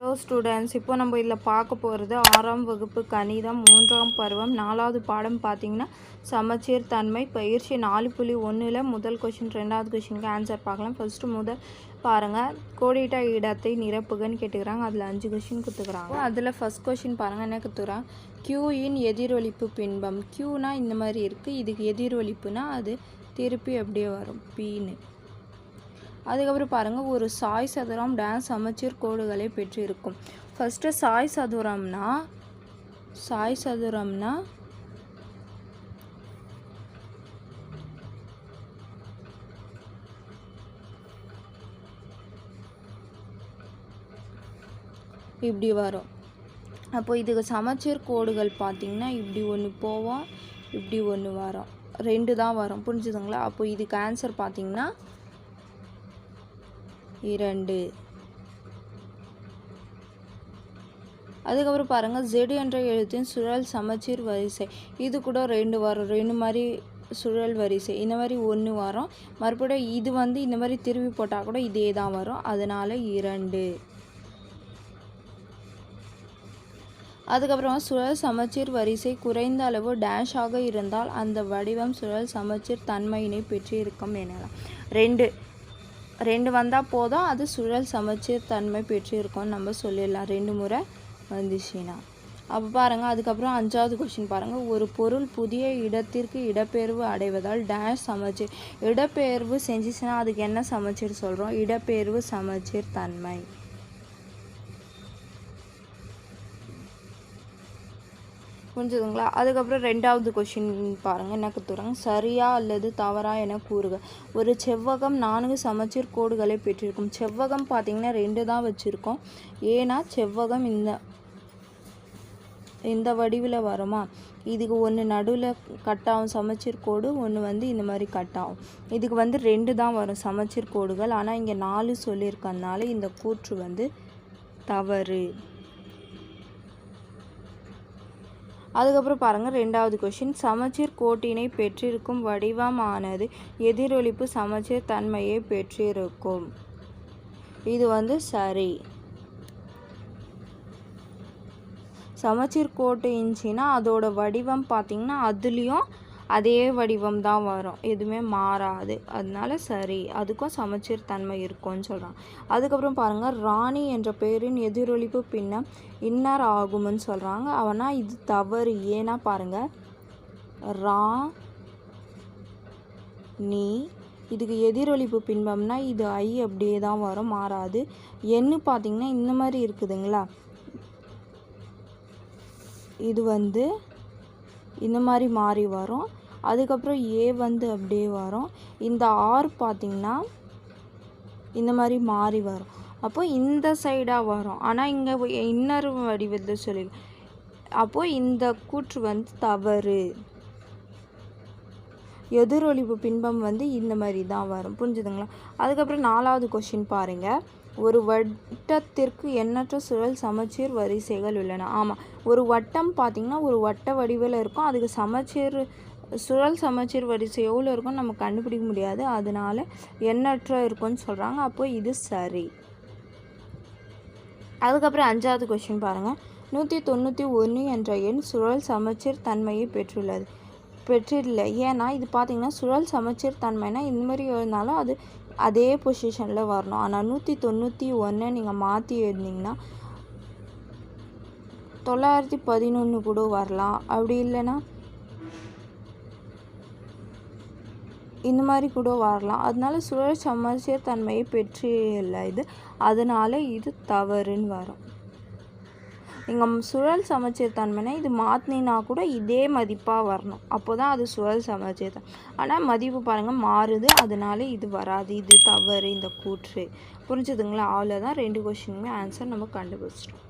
Hello students இப்போ நம்ம இதில் பார்க்க போகிறது ஆறாம் வகுப்பு கணிதம் மூன்றாம் பருவம் நாலாவது பாடம் பார்த்தீங்கன்னா சமச்சீர் தன்மை பயிற்சி நாலு புள்ளி ஒன்றில் முதல் கொஷின் ரெண்டாவது கொஷினுக்கு ஆன்சர் பார்க்கலாம். ஃபஸ்ட்டு முதல் பாருங்கள் கோடிட்ட இடத்தை நிரப்புகன்னு கேட்டுக்கிறாங்க. அதில் அஞ்சு கொஷின் கொடுத்துக்கிறாங்க. அதில் ஃபஸ்ட் கொஷின் பாருங்கள் என்ன கொடுத்துக்கிறாங்க க்யூயின் எதிரொலிப்பு பின்பம். க்யூனால் இந்த மாதிரி இருக்குது இதுக்கு எதிரொலிப்புனா அது திருப்பி அப்படியே வரும். பீன்னு அதுக்கப்புறம் பாருங்கள் ஒரு சாய் சதுரம் டான்ஸ் சமச்சீர் கோடுகளை பெற்றிருக்கும். ஃபஸ்ட்டு சாய் சதுரம்னா சாய் சதுரம்னா இப்படி வரும். அப்போ இதுக்கு சமச்சீர் கோடுகள் பார்த்திங்கன்னா இப்படி ஒன்று போவோம் இப்படி ஒன்று வரும் ரெண்டு தான் வரும். புரிஞ்சுதுங்களா? அப்போ இதுக்கு ஆன்சர் பார்த்திங்கன்னா இரண்டு. அதுக்கப்புறம் பாருங்கள் ஜெடு என்ற எழுத்தின் சுழல் சமச்சீர் வரிசை. இது கூட ரெண்டு வரும் ரெண்டு மாதிரி சுழல் வரிசை. இந்த மாதிரி ஒன்று வரும். மறுபடியும் இது வந்து இந்த மாதிரி திரும்பி போட்டால் கூட இதே தான் வரும். அதனால் இரண்டு. அதுக்கப்புறம் சுழல் சமச்சீர் வரிசை குறைந்த அளவு டேஷாக இருந்தால் அந்த வடிவம் சுழல் சமச்சீர் தன்மையினை பெற்றிருக்கும் எனலாம். ரெண்டு. ரெண்டு வந்தால் போதும். அது சுழல் சமச்சீர் தன்மை பெற்றிருக்கோம்னு நம்ம சொல்லிடலாம். ரெண்டு முறை வந்துச்சுன்னா. அப்போ பாருங்கள் அதுக்கப்புறம் அஞ்சாவது கொஷின் பாருங்கள் ஒரு பொருள் புதிய இடத்திற்கு இடப்பெயர்வு அடைவதால் டேஷ் சமச்சீர். இடப்பெயர்வு செஞ்சிச்சுன்னா அதுக்கு என்ன சமச்சீர் சொல்கிறோம் இடப்பெயர்வு சமச்சீர் தன்மை. புரிஞ்சுதுங்களா? அதுக்கப்புறம் ரெண்டாவது கொஷின் பாருங்கள் என்ன கொடுத்துறாங்க சரியா அல்லது தவறா என கூறுக. ஒரு செவ்வகம் நான்கு சமச்சீர் கோடுகளை பெற்றிருக்கும். செவ்வகம் பார்த்திங்கன்னா ரெண்டு தான் வச்சுருக்கோம். ஏன்னா செவ்வகம் இந்த இந்த வடிவில் வருமா? இதுக்கு ஒன்று நடுவில் கட் ஆகும் சமச்சீர் கோடு ஒன்று வந்து இந்த மாதிரி கட் ஆகும் இதுக்கு வந்து ரெண்டு தான் வரும் சமச்சீர் கோடுகள். ஆனால் இங்கே நாலு சொல்லியிருக்கனால இந்த கூற்று வந்து தவறு. அதுக்கப்புறம் பாருங்கள் ரெண்டாவது கொஷின் சமச்சீர் கோட்டினை பெற்றிருக்கும் வடிவமானது எதிரொலிப்பு சமச்சீர் தன்மையை பெற்றிருக்கும். இது வந்து சரி. சமச்சீர் கோட்டு இருந்துச்சின்னா அதோட வடிவம் பார்த்திங்கன்னா அதுலேயும் அதே வடிவம் தான் வரும். எதுவுமே மாறாது. அதனால சரி அதுக்கும் சமச்சீர் தன்மை இருக்கும்னு சொல்கிறான் அதுக்கப்புறம் பாருங்கள் ராணி என்ற பெயரின் எதிரொலிப்பு பின்னம் இன்னர் ஆகும்னு சொல்கிறாங்க அவனா இது தவறு. ஏன்னா பாருங்கள் ரா நீ இதுக்கு எதிரொலிப்பு பின்பம்னா இது ஐ அப்படியே தான் வரும் மாறாது. எண்ணு பார்த்திங்கன்னா இந்த மாதிரி இருக்குதுங்களா? இது வந்து இந்த மாதிரி மாறி வரும். அதுக்கப்புறம் ஏ வந்து அப்படியே வரும். இந்த ஆர் பார்த்திங்கன்னா இந்த மாதிரி மாறி வரும். அப்போ இந்த சைடாக வரும். ஆனால் இங்கே இன்னர் வடிவத்தில் சொல்லி அப்போது இந்த கூற்று வந்து தவறு. எதிரொலிப்பு பின்பம் வந்து இந்த மாதிரி தான் வரும். புரிஞ்சுதுங்களா? அதுக்கப்புறம் நாலாவது கொஷின் பாருங்கள் ஒரு வட்டத்திற்கு எண்ணற்ற சுழல் சமச்சீர் வரிசைகள் உள்ளன. ஆமாம் ஒரு வட்டம் பார்த்திங்கன்னா ஒரு வட்ட வடிவில் இருக்கும். அதுக்கு சமச்சீர் சுழல் சமச்சீர் வரிசை எவ்வளோ இருக்கும்னு நம்ம கண்டுபிடிக்க முடியாது. அதனால எண்ணற்ற இருக்கும்னு சொல்கிறாங்க அப்போ இது சரி. அதுக்கப்புறம் அஞ்சாவது கொஷின் பாருங்கள் நூற்றி தொண்ணூற்றி ஒன்று என்ற எண் சுழல் சமச்சீர் தன்மையை பெற்றுள்ளது. பெற்றில்லை. ஏன்னா இது பார்த்திங்கன்னா சுழல் சமச்சீர் தன்மைனா இந்த மாதிரி இருந்தாலும் அது அதே பொசிஷனில் வரணும். ஆனால் நூற்றி தொண்ணூற்றி ஒன்றை நீங்கள் மாற்றி எழுதிங்கன்னா தொள்ளாயிரத்தி பதினொன்று கூட வரலாம். அப்படி இல்லைன்னா இந்த மாதிரி கூட வரலாம். அதனால சுழல் சமச்சீர் தன்மையை பெற்று இல்லை இது. அதனால் இது தவறுன்னு வரும். எங்கள் சுழல் சமச்சீர் தன்மைனா இது மாற்றினா கூட இதே மதிப்பாக வரணும். அப்போ தான் அது சுழல் சமச்சீர் தான் ஆனால் மதிப்பு பாருங்கள் மாறுது. அதனால இது வராது. இது தவறு. இந்த கூற்று. புரிஞ்சுதுங்களா? அவ்வளோதான் ரெண்டு கொஷினுமே ஆன்சர் நம்ம கண்டுபிடிச்சிட்டோம்.